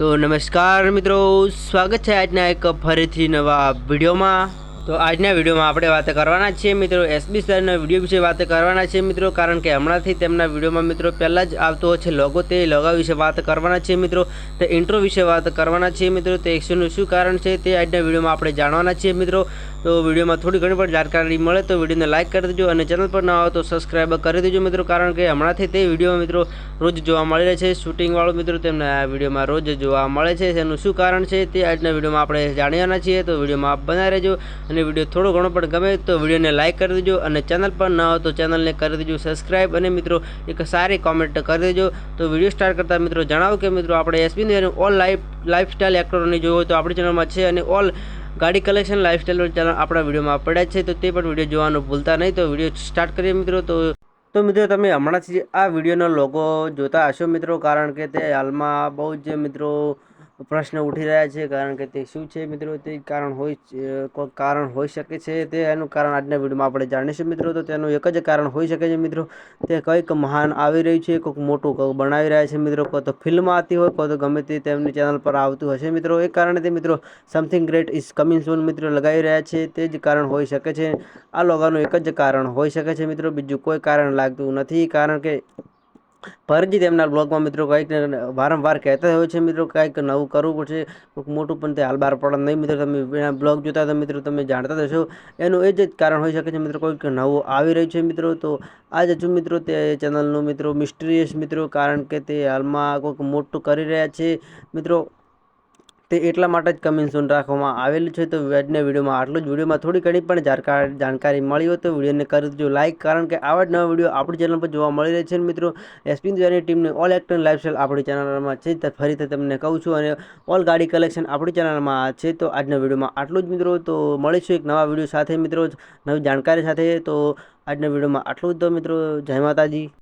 તો નમસ્કાર મિત્રો, સ્વાગત છે આજના એક ફરીથી નવા વિડીયોમાં. તો આજના વિડીયોમાં આપણે વાત કરવાના છીએ મિત્રો એસબી સરના વીડિયો વિશે વાત કરવાના છીએ મિત્રો, કારણ કે હમણાંથી તેમના વિડીયોમાં મિત્રો પહેલાં જ આવતો છે લોગો તે લોગા વિશે વાત કરવાના છીએ મિત્રો. તે ઇન્ટ્રો વિશે વાત કરવાના છીએ મિત્રો, તે એક્શનનું શું કારણ છે તે આજના વિડીયોમાં આપણે જાણવાના છીએ મિત્રો. તો વિડીયોમાં થોડી ઘણી પણ જાણકારી મળે તો વિડીયોને લાઇક કરી દેજો અને ચેનલ પર ન આવો તો સબસ્ક્રાઈબ કરી દેજો મિત્રો, કારણ કે હમણાંથી તે વીડિયો મિત્રો રોજ જોવા મળી રહે છે. શૂટિંગવાળો મિત્રો તેમને આ વિડીયોમાં રોજ જોવા મળે છે. તેનું શું કારણ છે તે આજના વિડીયોમાં આપણે જાણવાના છીએ. તો વિડીયોમાં આપ બનાવી રહેજો અને વીડિયો થોડો ઘણો પણ ગમે તો વિડીયોને લાઇક કરી દેજો અને ચેનલ પર ન હોય તો ચેનલને કરી દેજો સબસ્ક્રાઈબ અને મિત્રો એક સારી કોમેન્ટ કરી દેજો. તો વીડિયો સ્ટાર્ટ કરતાં મિત્રો જણાવો કે મિત્રો આપણે એસબીની ઓલ લાઈફ લાઈફસ્ટાઈલ એક્ટરોની જોવો તો આપણી ચેનલમાં છે અને ઓલ ગાડી કલેક્શન લાઇફસ્ટાઈલ ચેનલ આપણા વિડીયોમાં પડ્યા છે, તો તે પણ વીડિયો જોવાનું ભૂલતા નહીં. તો વીડિયો સ્ટાર્ટ કરીએ મિત્રો. તો તો મિત્રો તમે હમણાંથી આ વિડીયોનો લોગો જોતા હશો મિત્રો, કારણ કે તે હાલમાં બહુ જ મિત્રો પ્રશ્ન ઉઠી રહ્યા છે, કારણ કે તે શું છે મિત્રો? તે કારણ હોય કોઈ કારણ હોઈ શકે છે તે એનું કારણ આજના વિડીયોમાં આપણે જાણીશું મિત્રો. તો તેનું એક જ કારણ હોઈ શકે છે મિત્રો. તે કંઈક મહાન આવી રહ્યું છે, કોઈક મોટું કંઈક બનાવી રહ્યા છે મિત્રો. કોઈ તો ફિલ્મ આવતી હોય, કોઈ તો ગમે તે તેમની ચેનલ પર આવતું હશે મિત્રો. એ કારણે તે મિત્રો something great is coming soon મિત્રો લગાવી રહ્યા છે. તે જ કારણ હોઈ શકે છે. આ લોગાનું એક જ કારણ હોઈ શકે છે મિત્રો. બીજું કોઈ કારણ લાગતું નથી, કારણ કે ફરજી તેમના બ્લોગમાં મિત્રો કંઈક વારંવાર કહેતા હોય છે મિત્રો, કંઈક નવું કરવું પડશે મોટું પણ તે હાલ બહાર પડે નહીં મિત્રો. તમે એના બ્લોગ જોતા તો મિત્રો, તમે જાણતા હશો. એનું એ જ કારણ હોઈ શકે છે મિત્રો, કોઈક નવું આવી રહ્યું છે મિત્રો. તો આજે હજુ મિત્રો તે ચેનલનું મિત્રો મિસ્ટીરિયસ મિત્રો, કારણ કે તે હાલમાં કોઈક મોટું કરી રહ્યા છે. મિત્રો તે એટલા માટે જ કમિંગ સૂન રાખવામાં આવેલું છે. તો આજના વિડીયોમાં આટલું જ. વિડીયોમાં થોડી ઘણી પણ જાણકાર મળી હોય તો વિડીયોને કરી દેજો લાઇક કારણ કે આવા જ નવા વીડિયો આપણી ચેનલ પર જોવા મળી રહે છે મિત્રો. એસપી દ્વારની ટીમની ઓલ એક્ટર લાઇફસ્ટાઇલ આપણી ચેનલમાં છે. તો ફરીથી તમને કહું છું અને ઓલ ગાડી કલેક્શન આપણી ચેનલમાં છે. તો આજના વિડીયોમાં આટલું જ મિત્રો. તો મળીશું એક નવા વીડિયો સાથે મિત્રો. નવી જાણકારી સાથે. તો આજના વિડીયોમાં આટલું જ તો મિત્રો. જય માતાજી.